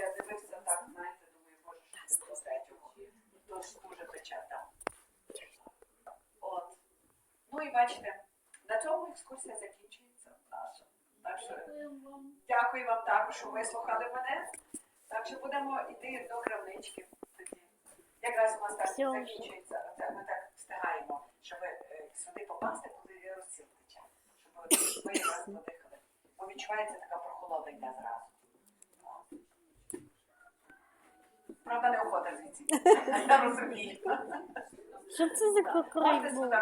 я дивився так, знаєте, думаю, боже, що до третього. Тож дуже пече. От. Ну і бачите, на цьому екскурсія закінчується наша. Так що дякую вам також, що вислухали мене. Так що будемо йти до крамнички тоді. Якраз у нас так закінчується. Ми так встигаємо, щоб е, сюди попасти, коли розсіл тече. Щоб ви якраз подихали. Бо відчувається така прохолода йде зразу. От. Правда, не охота звідси. Розумію. Що це за кокорик був?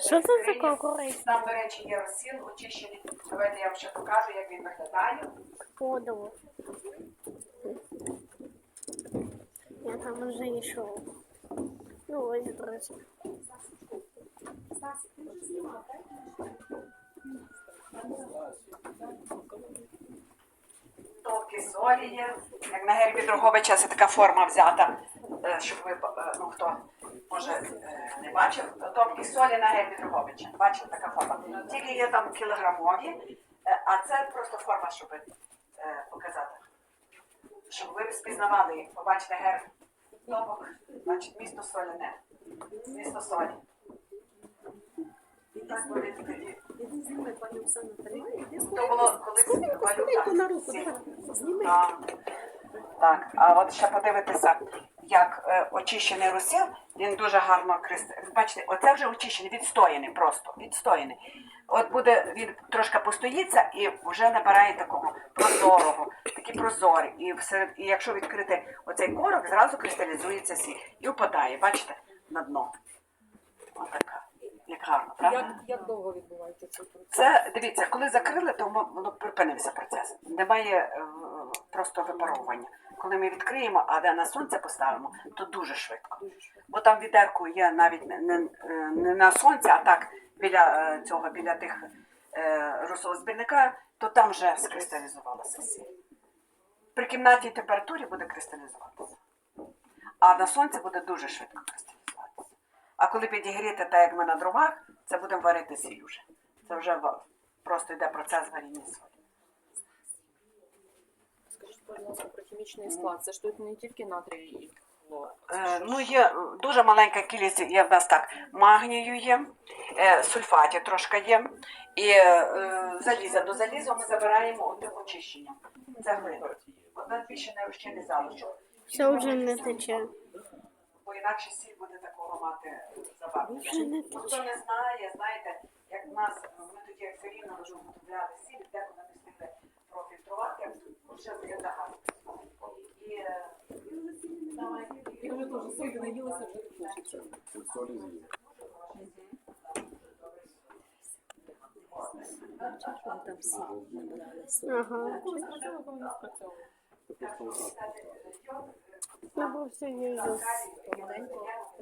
Що це за кокорик? Там, до речі, є розсіл очищений. Давайте я вам ще покажу, як він виглядає. Подово. Я там вже йшов. Ну ось, друзі. Топки солі є. Як на гербі Дрогобича, це така форма взята, е, щоб ви, е, ну хто може е, не бачив, топки солі на гербі Дрогобича. Бачите, така форма. Тільки є там кілограмові, а це просто форма, щоб показати. Щоб ви спізнавали побачите герб топок, значить місто соляне. Місто солі. І так буде тоді. То було колись скоренько на руку. Так. Так, а от ще подивитися, як е, очищений розсіл, він дуже гарно кристалізує. Бачите, оце вже очищений, відстояний просто, відстояний. От буде він трошки постоїться і вже набирає такого прозорого, такі прозорі. І, всеред, і якщо відкрити оцей корок, зразу кристалізується сіль і впадає, бачите, на дно. Отака. Як правда? Як, як довго відбувається цей процес? Це дивіться, коли закрили, то воно припинився процес. Немає е, просто випаровування. Коли ми відкриємо, а де на сонце поставимо, то дуже швидко. Дуже швидко. Бо там відерку є навіть не, не, е, не на сонці, а так біля е, цього, біля тих е, розсолозбірника, то там вже скристалізувалася сіль. При кімнатній температурі буде кристалізуватися. А на сонці буде дуже швидко кристалізуватися. А коли підігріти, так як ми на дровах, це будемо варити сіль вже. Це вже просто йде процес варіння солі. Скажіть, будь ласка, про хімічний склад. Це ж тут не тільки натрій і хлор. Е, ну, є дуже маленька кількість, є в нас так, магнію є, е, сульфатів трошки є, і е, заліза. До заліза ми забираємо одним очищенням. Це глина. Одна більше не розчинний залишок. Все вже не тече. Бо інакше сіль мати. Вже не Хто не знає, знаєте, як в нас, ми тоді як все рівно вже виготовляли сіль, деколи не встигли профільтрувати, вже є загадка. І е, Я вже теж солі наїлася, вже не хочеться. Там всі набирали. Ага. Коли спрацьовує, коли не. Ну, бо все є.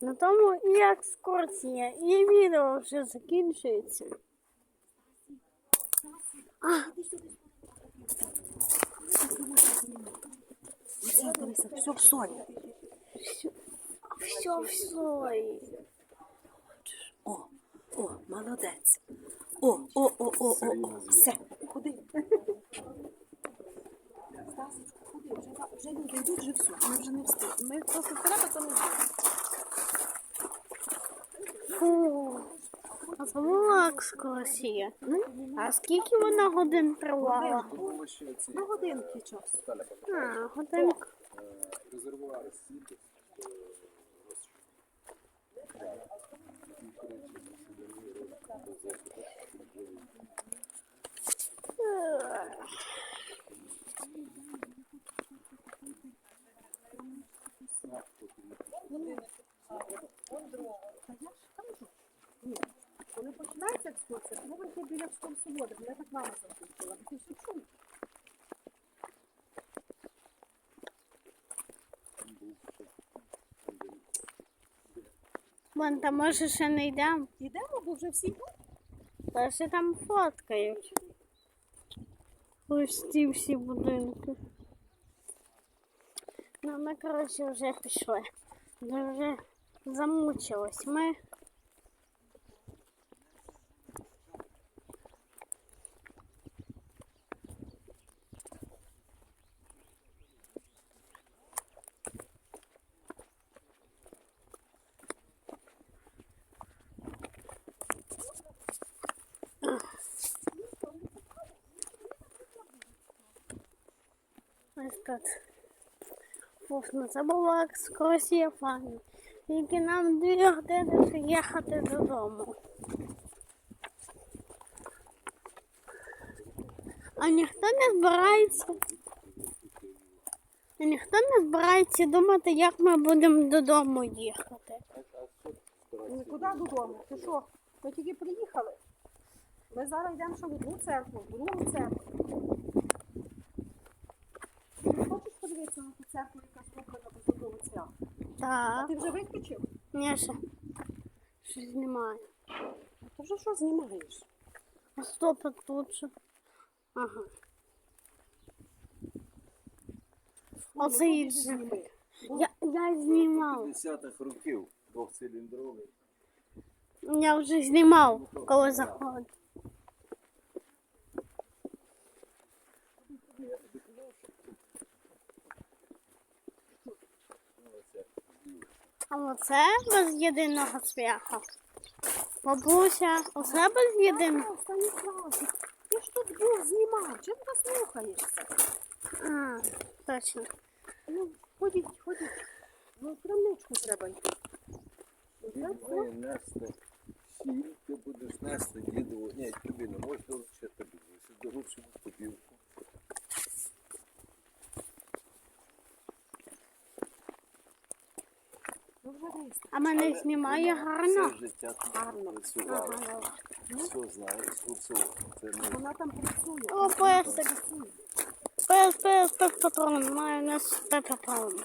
На тому і екскурсія, і відео вже закінчується. А, Все, в солі. все в сої. О, о, молодець. О, о, о, о, о, о. Все, ходи. Стасочку, ходи, вже, вже люди йдуть, вже все. Ми вже не встиг. Ми просто вперед, то не зробимо. Фу. А це була екскурсія. А скільки вона годин тривала? На годинки час. А, годинка. резервуари сіти. Коли екскурсія, то ми біля екскурсовода. Я так мама запустила. Ти все чув? Вон там може ще не йдемо. Йдемо, бо вже всі тут. Та ще там фоткають. Ось ці всі будинки. Ну, ми, коротше, вже пішли. Ми вже замучились. Ми. Ось тут. Фух, ну це була екскурсія фані. Тільки нам дві години їхати додому. А ніхто не збирається. А ніхто не збирається думати, як ми будемо додому їхати. Нікуди додому. Ти що? Ми тільки приїхали. Ми зараз йдемо що в одну церкву, в другу церкву. церкву, яка зроблена без одного цвяху? Так, Ти вже виключив? ні, ще. Щось знімаю. Ти вже що знімаєш? А стоп, а тут що? Ага. Оце і Зніми. я, я знімав. 50-х років двохциліндровий. Я вже знімав, коли заходив. А оце без єдиного цвяха. Бабуся, оце без єдиного. Ти ж тут був знімав. Чим ти слухаєшся? А, точно. Ну, ходіть, ходіть. Ну, крамничку треба йти. Вже. Має нести сіль, ти будеш нести дідову. Ні, тобі не можна лише тобі. Сюди лучше в тобівку. Ну, вже вийшли. А мене знімає гарно. Все життя тут працювала. Все. Це не Вона там працює. О, песик. Пес, пес, пес патрон. Має нас пес патрон.